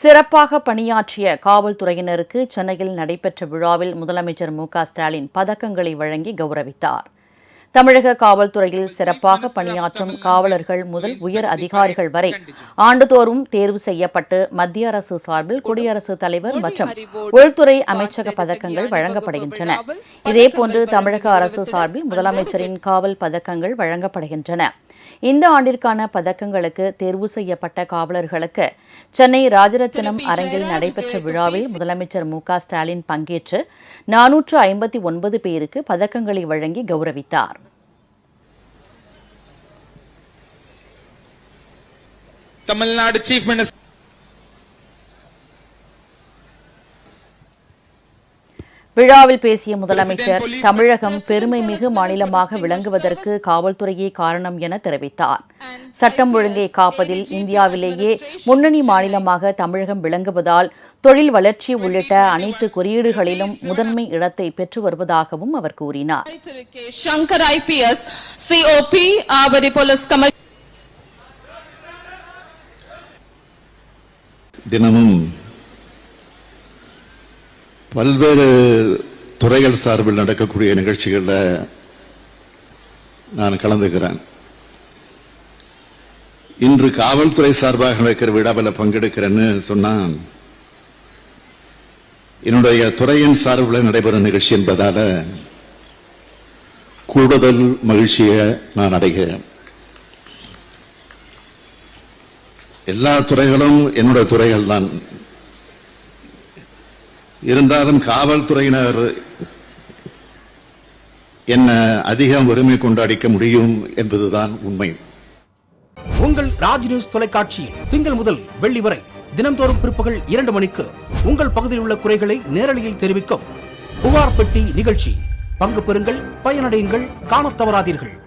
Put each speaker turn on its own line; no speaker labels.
சிறப்பாக பணியாற்றிய காவல்துறையினருக்கு சென்னையில் நடைபெற்ற விழாவில் முதலமைச்சர் மு க ஸ்டாலின் பதக்கங்களை வழங்கி கௌரவித்தார். தமிழக காவல்துறையில் சிறப்பாக பணியாற்றும் காவலர்கள் முதல் உயர் அதிகாரிகள் வரை ஆண்டுதோறும் தேர்வு செய்யப்பட்டு மத்திய அரசு சார்பில் குடியரசுத் தலைவர் மற்றும் உள்துறை அமைச்சக பதக்கங்கள் வழங்கப்படுகின்றன. இதேபோன்று தமிழக அரசு சார்பில் முதலமைச்சரின் காவல் பதக்கங்கள் வழங்கப்படுகின்றன. இந்த ஆண்டிற்கான பதக்கங்களுக்கு தேர்வு செய்யப்பட்ட காவலர்களுக்கு சென்னை ராஜரத்தினம் அரங்கில் நடைபெற்ற விழாவில் முதலமைச்சர் மு க ஸ்டாலின் பங்கேற்று நானூற்று ஐம்பத்தி ஒன்பது பேருக்கு பதக்கங்களை வழங்கி கௌரவித்தார்.
தமிழ்நாடு சீஃப் மினிஸ்டர்
விழாவில் பேசிய முதலமைச்சர் தமிழகம் பெருமை மிகு மாநிலமாக விளங்குவதற்கு காவல்துறையே காரணம் என தெரிவித்தார் சட்டம் ஒழுங்கை காப்பதில் இந்தியாவிலேயே முன்னணி மாநிலமாக தமிழகம் விளங்குவதால் தொழில் வளர்ச்சி உள்ளிட்ட அனைத்து குறியீடுகளிலும் முதன்மை இடத்தை பெற்று வருவதாகவும் அவர் கூறினார்.
Shankar IPS COP Avadi police
தினமும் பல்வேறு துறைகள் சார்பில் நடக்கக்கூடிய நிகழ்ச்சிகளில் நான் கலந்துக்கிறேன். இன்று காவல்துறை சார்பாக நடக்கிற விழாவில் பங்கெடுக்கிறேன்னு சொன்னா என்னுடைய துறையின் சார்பில் நடைபெறும் நிகழ்ச்சி என்பதால கூடுதல் மகிழ்ச்சியை நான் அடைகிறேன். எல்லா துறைகளும் என்னுடைய துறைகள் தான் இருந்தாலும் காவல்துறையினர் என்ன அதிகம் உரிமை கொண்டாடிக்க முடியும் என்பதுதான் உண்மை.
உங்கள் ராஜ் நியூஸ் தொலைக்காட்சியில் திங்கள் முதல் வெள்ளி வரை தினம்தோறும் பிற்பகல் இரண்டு மணிக்கு உங்கள் பகுதியில் உள்ள குறைகளை நேரலையில் தெரிவிக்கும் புகார் பெட்டி நிகழ்ச்சி. பங்கு பெறுங்கள் பயனடையுங்கள் காணத் தவறாதீர்கள்.